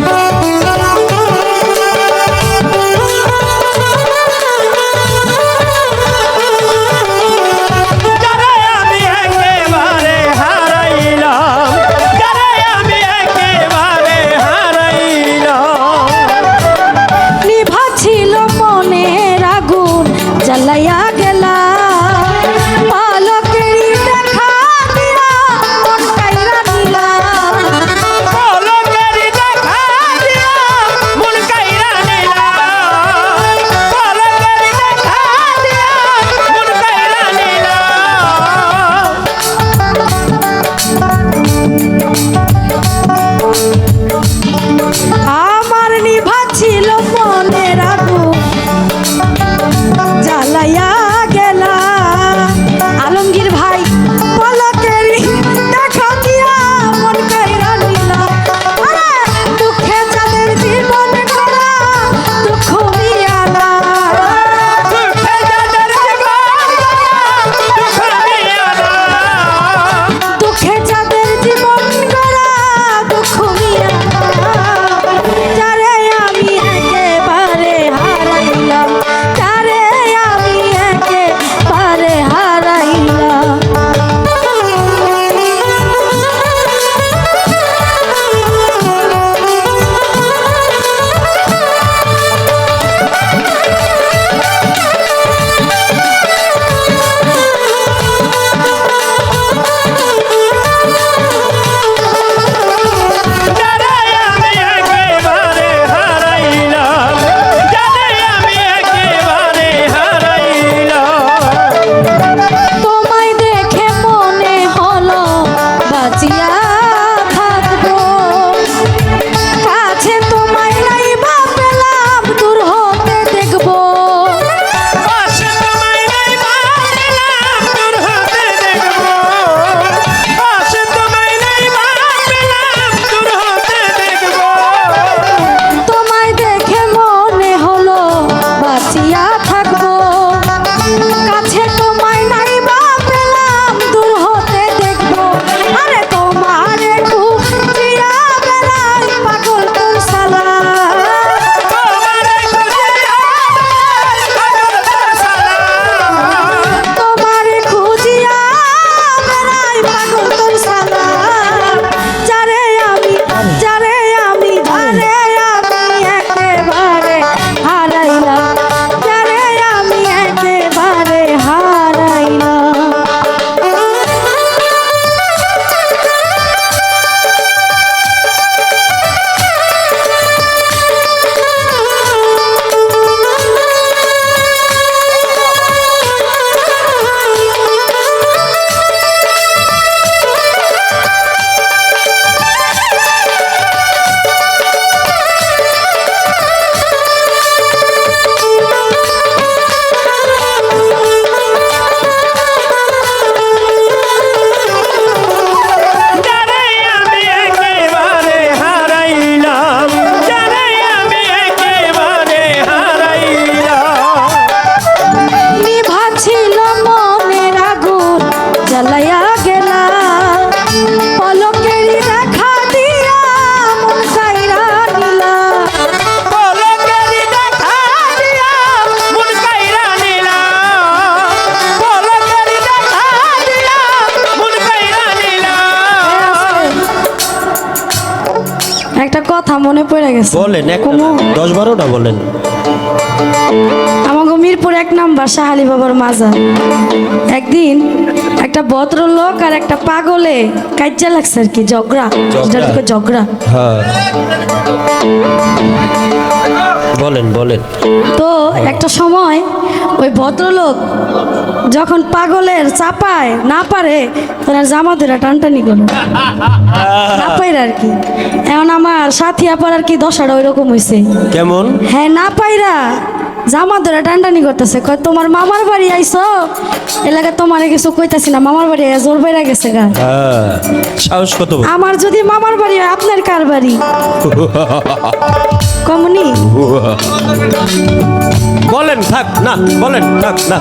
Oh. একটা কথা মনে পড়ে গেছে। বলেন দশ বারোটা বলেন। আমাকে মিরপুর এক নাম্বার শাহালি বাবার মাজার। একদিন একটা ভদ্রলোক আর একটা পাগলে। কাজ্জা লাগছে আর কি ঝগড়া। ঝগড়া? হ্যাঁ। বলেন বলেন। তো একটা সময় ওই ভদ্রলোক যখন পাগলের চাপায় না পারে তখন জামা ধরে টানটানি করে। না পাইরা আর কি। এখন আমার সাথী আপার আর কি দশাটা ওই রকম হয়েছে কেমন? হ্যাঁ না পাইরা জামা ধরে টানটানি করতেছে। কয় তোমার মামার বাড়ি আইছো এলাকা তোমার কিছু কইতাছি না মামার বাড়ি আইয়া জোর বাইরা গেছে গা। হ্যাঁ সাহস কত আমার যদি মামার বাড়ি হয় আপনার কার বাড়ি? কমনি। বলেন থাক না বলেন থাক না